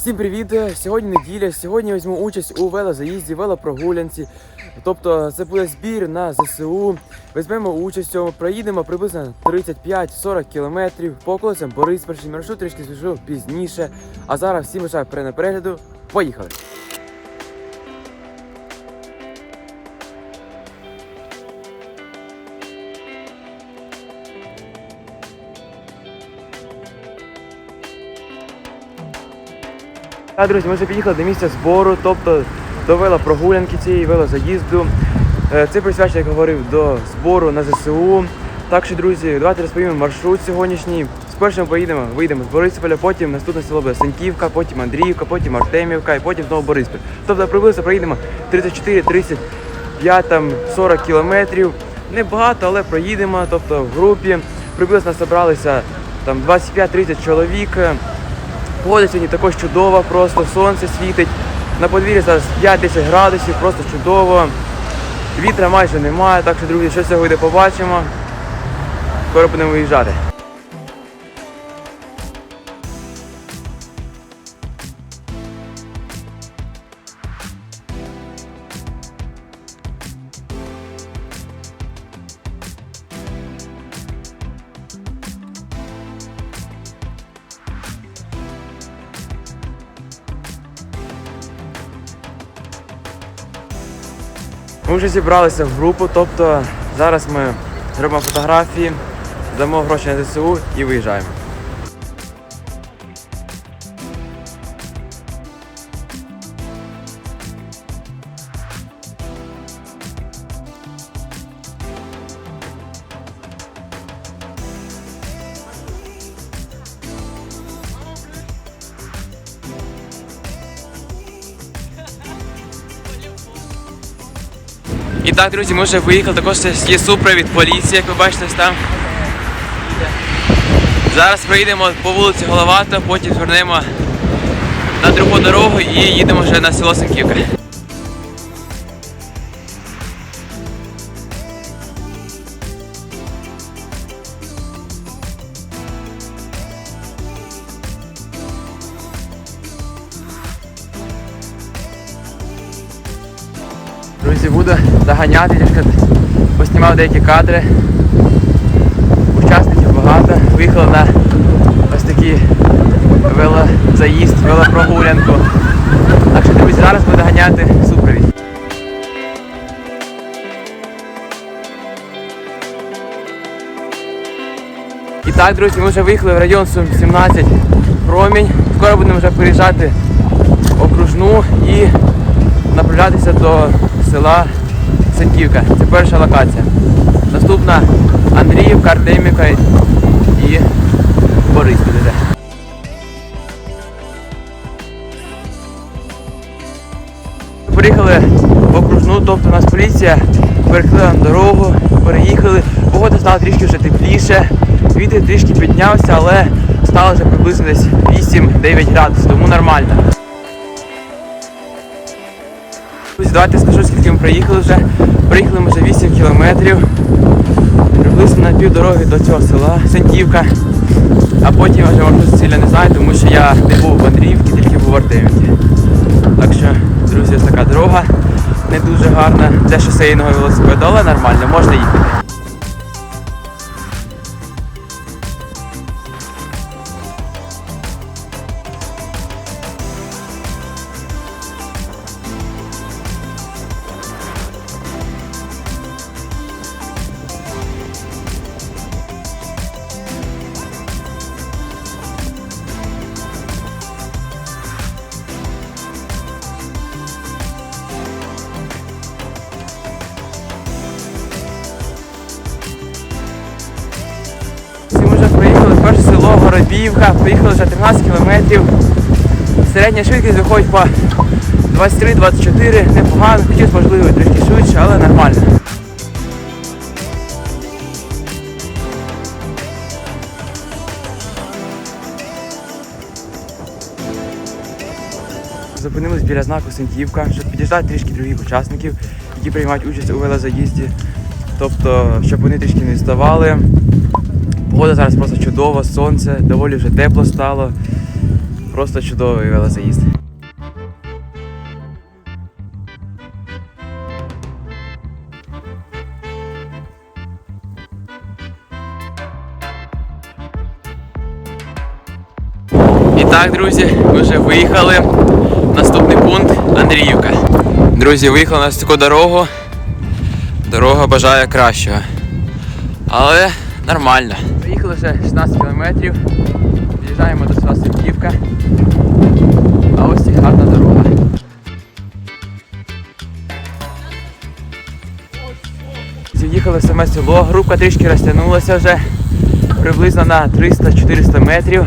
Всім привіт! Сьогодні неділя. Сьогодні візьму участь у велозаїзді, велопрогулянці. Тобто це буде збір на ЗСУ. Візьмемо участь проїдемо приблизно 35-40 кілометрів по околицям Бориспільщини. Маршрут трішки звіжу пізніше. А зараз всім бажаю перегляду. Поїхали! Так, друзі, ми вже під'їхали до місця збору, тобто до велопрогулянки цієї велозаїзду. Е, Це присвячено, як говорив, до збору на ЗСУ. Так що, друзі, давайте розповімо маршрут сьогоднішній. Спершу ми поїдемо, вийдемо з Борисполя, потім наступне село буде Сеньківка, потім Андріївка, потім Артемівка і потім знову Бориспіль. Тобто приблизно проїдемо 34-35 там 40 кілометрів. Небагато, але проїдемо. Тобто в групі приблизно зібралися там 25-30 чоловік. Погода сьогодні також чудова, просто сонце світить. На подвір'ї зараз 5-10 градусів, просто чудово. Вітра майже немає, так що, друзі, що сьогодні побачимо. Скоро будемо виїжджати. Ми вже зібралися в групу, тобто зараз ми робимо фотографії, дамо гроші на ЗСУ і виїжджаємо. І так, друзі, ми вже виїхали, також є супровід поліції, як ви бачите там. Зараз проїдемо по вулиці Головата, потім звернемо на другу дорогу і їдемо вже на село Сенківка. Друзі, буду доганяти, трішки поснімав деякі кадри. Учасників багато. Виїхали на ось такий велозаїзд, велопрогулянку. Так що, друзі, зараз буду доганяти супровід. І так, друзі, ми вже виїхали в район Сум 17 Промінь. Скоро будемо вже переїжджати окружну і направлятися до села Сенківка. Це перша локація. Наступна Андріївка, Артемівка і Бориспіль вже. Приїхали в окружну, тобто у нас поліція перекрила нам дорогу, переїхали. Погода стала трішки вже тепліше, вітер трішки піднявся, але стало вже приблизно десь 8-9 градусів, тому нормально. Давайте скажу, скільки ми приїхали вже. Приїхали ми вже 8 кілометрів. Приблизно на пів дороги до цього села Сентівка. А потім вже маршрут ціля не знаю, тому що я не був в Андріївці, тільки був в Артемівці. Так що, друзі, ось така дорога не дуже гарна. Для шосейного велосипеда, але нормально, Горобіївка, приїхали вже 13 кілометрів. Середня швидкість виходить по 23-24, непогано, хотів можливо трішки швидше, але нормально. Зупинились біля знаку Сентівка, щоб підіждати трішки других учасників, які приймають участь у велозаїзді. Тобто, щоб вони трішки не відставали. Погода зараз просто чудова, сонце, доволі вже тепло стало. Просто чудовий велозаїзд. І так, друзі, ми вже виїхали. Наступний пункт Андріївка. Друзі, виїхали на таку дорогу. Дорога бажає кращого. Але нормально. Приїхали вже 16 кілометрів. Під'їжджаємо до села Сергіївка. А ось і гарна дорога. З'їхали саме село, група трішки розтягнулася вже приблизно на 300-400 метрів.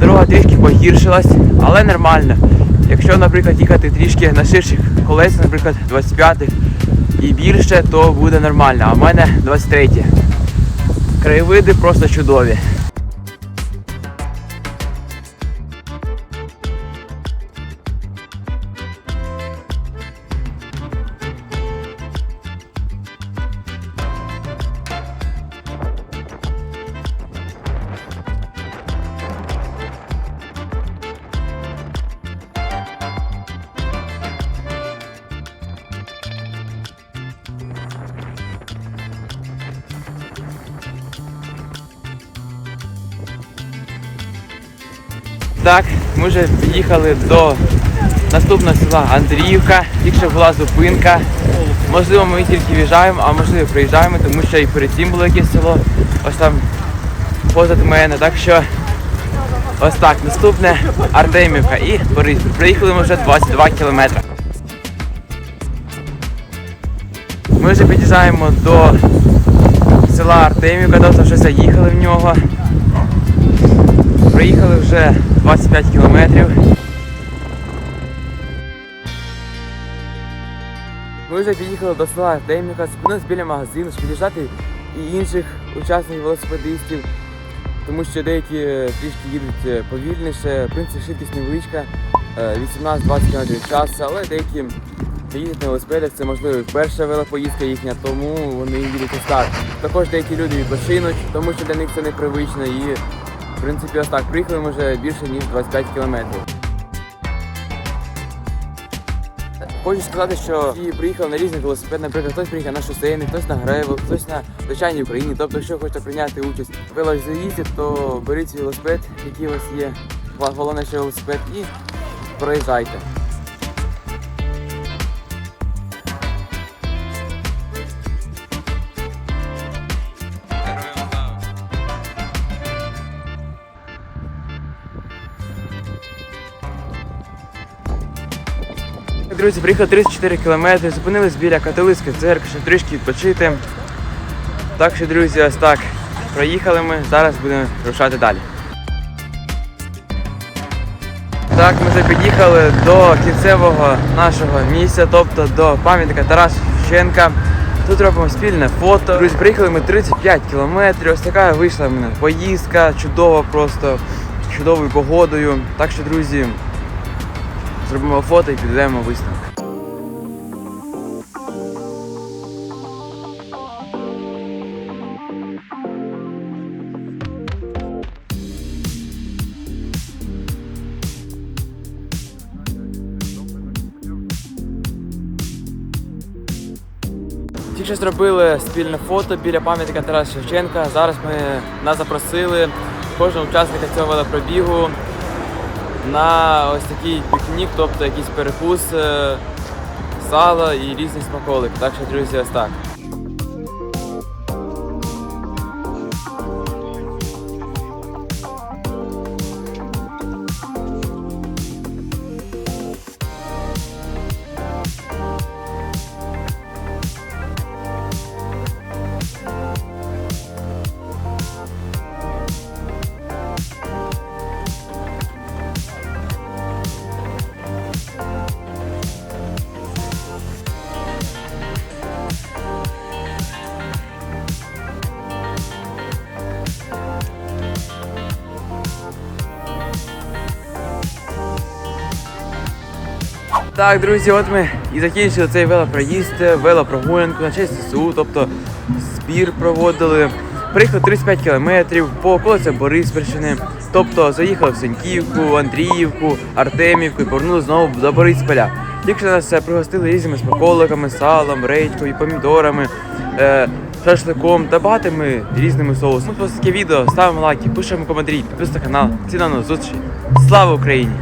Дорога трішки погіршилась, але нормально. Якщо, наприклад, їхати трішки на ширших колесах, наприклад, 25-х і більше, то буде нормально. А в мене 23. Краєвиди просто чудові. Так, ми вже під'їхали до наступного села Андріївка. Тільки що була зупинка. Можливо, ми тільки в'їжджаємо, а можливо приїжджаємо, тому що і перед цим було якесь село. Ось там позад мене. Так що ось так, наступне Артемівка і Бориспіль. Приїхали ми вже 22 кілометри. Ми вже під'їжджаємо до села Артемівка, тобто вже заїхали в нього. Проїхали вже 25 кілометрів. Ми вже під'їхали до села Артемівка, зупинились біля магазину, щоб під'їжджати і інших учасників велосипедистів, тому що деякі е, трішки їдуть е, повільніше, в принципі швидкість невеличка, е, 18-20 км в час, але деякі їдуть на велосипедах, це можливо перша велопоїздка їхня, тому вони їдуть ось так. Також деякі люди відпочинуть, тому що для них це непривично і в принципі, ось так, приїхали ми вже більше ніж 25 кілометрів. Хочу сказати, що всі приїхали на різні велосипеди, наприклад, хтось приїхав на шосейний, хтось на грейвел, хтось на звичайній Україні. Тобто, якщо хочете прийняти участь в велозаїзді, то беріть велосипед, який у вас є, головне, що велосипед, і проїжджайте. Друзі, приїхали 34 кілометри, зупинились біля католицької церкви, щоб трішки відпочити. Так що, друзі, ось так. Проїхали ми, зараз будемо рушати далі. Так, ми вже під'їхали до кінцевого нашого місця, тобто до пам'ятника Тараса Шевченка. Тут робимо спільне фото. Друзі, приїхали ми 35 кілометрів. Ось така вийшла в мене поїздка, чудова просто, чудовою погодою. Так що, друзі, зробимо фото і підведемо висновок. Тільки що зробили спільне фото біля пам'ятника Тараса Шевченка. Зараз ми нас запросили кожного учасника цього велопробігу на ось такий пікнік, тобто якийсь перекус, сала і різні смаколики. Так що, друзі, ось так. Так, друзі, от ми і закінчили цей велопроїзд, велопрогулянку на честь СУ, тобто збір проводили. Приїхали 35 кілометрів по околиці Бориспільщини. Тобто заїхали в Сеньківку, Андріївку, Артемівку і повернули знову до Борисполя. Тільки що нас е, пригостили різними смаколиками, салом, редькою, помідорами, е, шашликом та багатими різними соусами. Ось таке відео, ставимо лайки, пишемо коментарі, підписуйтесь на канал. Ці на зустрічі. Слава Україні!